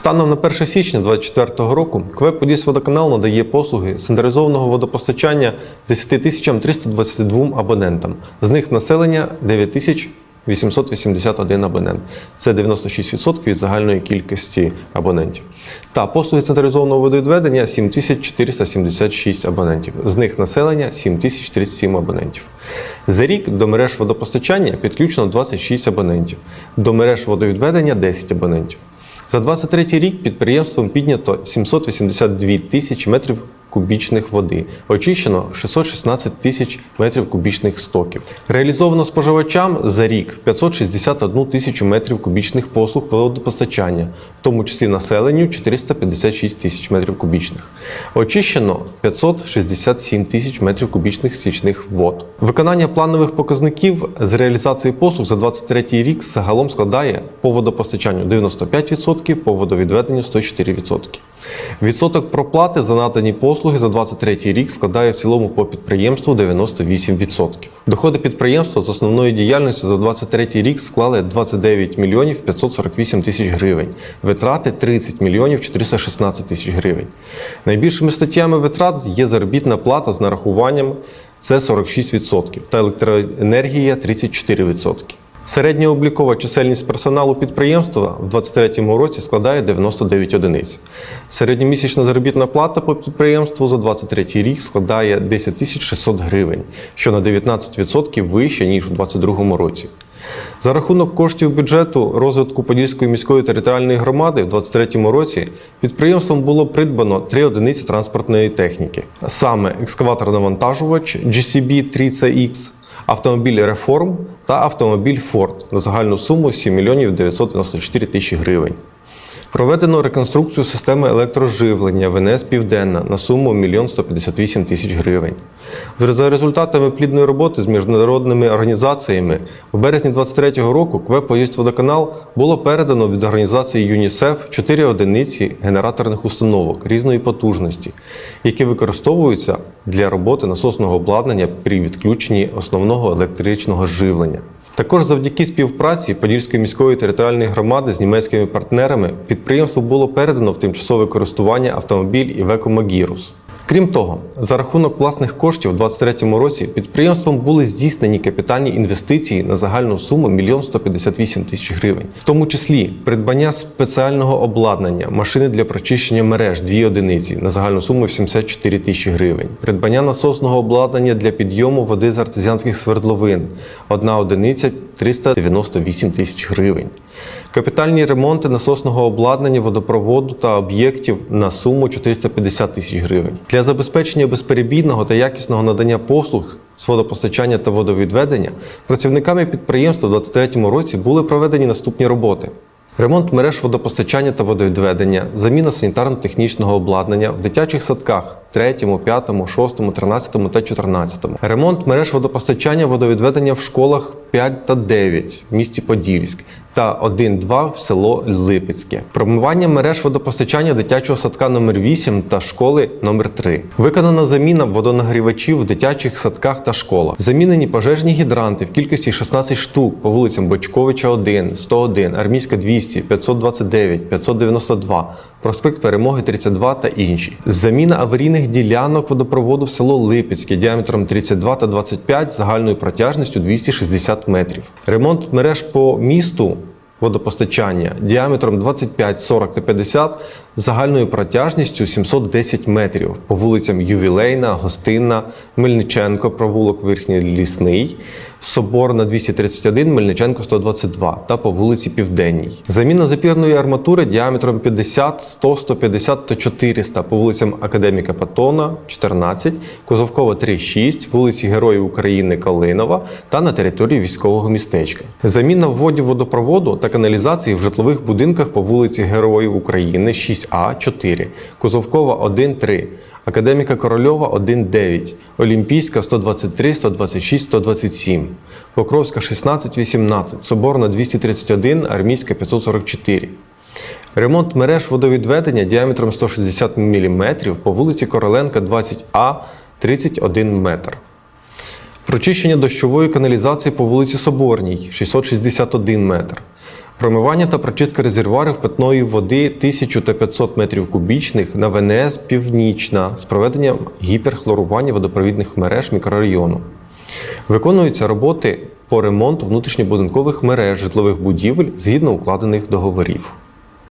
Станом на 1 січня 2024 року КВЕ Подільськводоканал надає послуги централізованого водопостачання 10 322 абонентам. З них населення 9 тисяч 881 абонент. Це 96% від загальної кількості абонентів. Та послуги централізованого водовідведення 7476 абонентів. З них населення 7037 абонентів. За рік до мереж водопостачання підключено 26 абонентів, до мереж водовідведення 10 абонентів. За 23 рік підприємством піднято 782 тисячі метрів кубічних води, очищено 616 тисяч метрів кубічних стоків. Реалізовано споживачам за рік 561 тисячу метрів кубічних послуг водопостачання, в тому числі населенню 456 тисяч метрів кубічних. Очищено 567 тисяч метрів кубічних стічних вод. Виконання планових показників з реалізації послуг за 23 рік загалом складає по водопостачанню 95%, по водовідведенню 104%. Відсоток проплати за надані послуги за 23 рік складає в цілому по підприємству 98%. Доходи підприємства з основної діяльності за 23 рік склали 29 мільйонів 548 тисяч гривень, витрати 30 мільйонів 416 тисяч гривень. Найбільшими статтями витрат є заробітна плата з нарахуванням це 46% та електроенергія 34%. Середньооблікова чисельність персоналу підприємства в 2023 році складає 99 одиниць. Середньомісячна заробітна плата по підприємству за 2023 рік складає 10 600 гривень, що на 19% вище, ніж у 2022 році. За рахунок коштів бюджету розвитку Подільської міської територіальної громади в 2023 році підприємством було придбано три одиниці транспортної техніки, саме екскаватор-навантажувач GCB 3CX, автомобіль Реформ та автомобіль Форд на загальну суму 7 мільйонів 994 тисячі гривень. Проведено реконструкцію системи електроживлення ВНС Південна на суму 1 мільйон 158 тисяч гривень. За результатами плідної роботи з міжнародними організаціями в березні 2023 року КВЕ «Поїздводоканал» було передано від організації ЮНІСЕФ 4 одиниці генераторних установок різної потужності, які використовуються для роботи насосного обладнання при відключенні основного електричного живлення. Також завдяки співпраці Подільської міської територіальної громади з німецькими партнерами підприємству було передано в тимчасове користування автомобіль Iveco Magirus. Крім того, за рахунок власних коштів у 2023 році підприємством були здійснені капітальні інвестиції на загальну суму 1 158 тисяч гривень, в тому числі придбання спеціального обладнання, машини для прочищення мереж 2 одиниці на загальну суму 74 тисячі гривень, придбання насосного обладнання для підйому води з артезіанських свердловин, одна одиниця 398 тисяч гривень. Капітальні ремонти насосного обладнання, водопроводу та об'єктів на суму 450 тисяч гривень. Для забезпечення безперебійного та якісного надання послуг з водопостачання та водовідведення працівниками підприємства у 2023 році були проведені наступні роботи. Ремонт мереж водопостачання та водовідведення, заміна санітарно-технічного обладнання в дитячих садках 3, 5, 6, 13 та 14. Ремонт мереж водопостачання водовідведення в школах 5 та 9 в місті Подільськ та 1-2 в село Липецьке. Промивання мереж водопостачання дитячого садка номер 8 та школи номер 3 Виконана заміна водонагрівачів в дитячих садках та школах. Замінені пожежні гідранти в кількості 16 штук по вулицям Бочковича 1, 101, Армійська 200, 529, 592, проспект Перемоги 32 та інші. Заміна аварійних ділянок водопроводу в село Липецьке діаметром 32 та 25 загальною протяжністю 260 метрів. Ремонт мереж по місту водопостачання діаметром 25, 40 та 50 загальною протяжністю 710 метрів по вулицям Ювілейна, Гостинна, Мельниченко, провулок Верхній Лісний, Соборна 231, Мельниченко 122 та по вулиці Південній. Заміна запірної арматури діаметром 50, 100, 150 та 400 по вулицям Академіка Патона 14, Козовкова 3,6, вулиці Героїв України Калинова та на території військового містечка. Заміна вводів водопроводу та каналізації в житлових будинках по вулиці Героїв України 6А 4, Козовкова 1, 3. Академіка Корольова 1,9, Олімпійська 123, 126, 127, Покровська 16, 18, Соборна 231, Армійська 544. Ремонт мереж водовідведення діаметром 160 мм по вулиці Короленка 20А 31 метр. Прочищення дощової каналізації по вулиці Соборній 661 метр. Промивання та прочистка резервуарів питної води 1000 та 500 метрів кубічних на ВНС Північна з проведенням гіперхлорування водопровідних мереж мікрорайону. Виконуються роботи по ремонту внутрішньобудинкових мереж житлових будівель згідно укладених договорів.